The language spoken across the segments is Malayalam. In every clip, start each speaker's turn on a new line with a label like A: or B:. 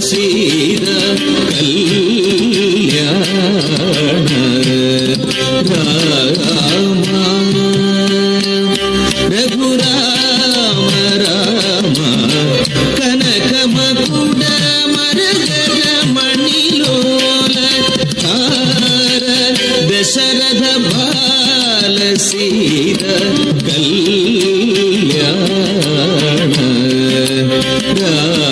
A: செய்த கல்யாண ராமா ரகுராம ராம கனகம குட மரகர மணிலோல ஆர தசரத பால சீத கல்யாண ராமா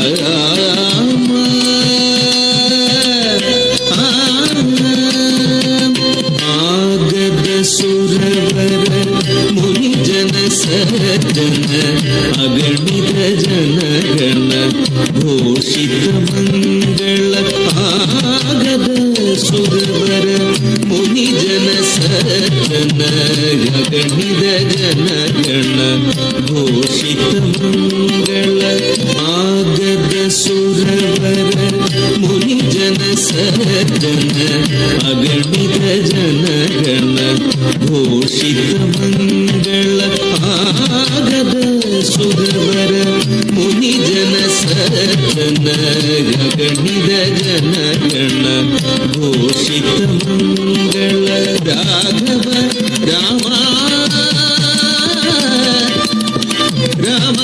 A: സജ്ജന അഗണിത ജനഗണ ഘോഷിത മംഗള ആഗത മുനിജന സജ്ജന അഗണിത ജനഗണ മംഗള അഗണിത ജനഗണ ഘോഷിത മംഗള ആഗത സുരവര മുനിജന സജ്ജന അഗണിത ജനഗണ ഘോഷിത മംഗള രാഘവ രാമ രാമ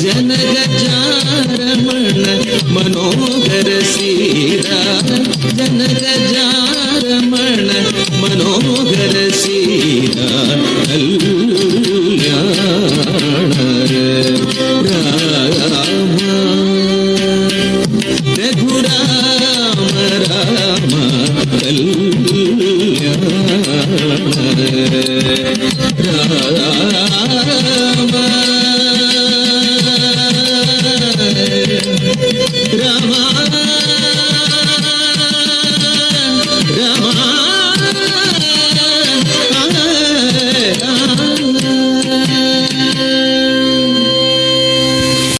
A: जन गजारमण मनोहर सीरा। जन गजारमण मनोहर सीरा। कल्याण राम। रघुराम राम कल्याण राम।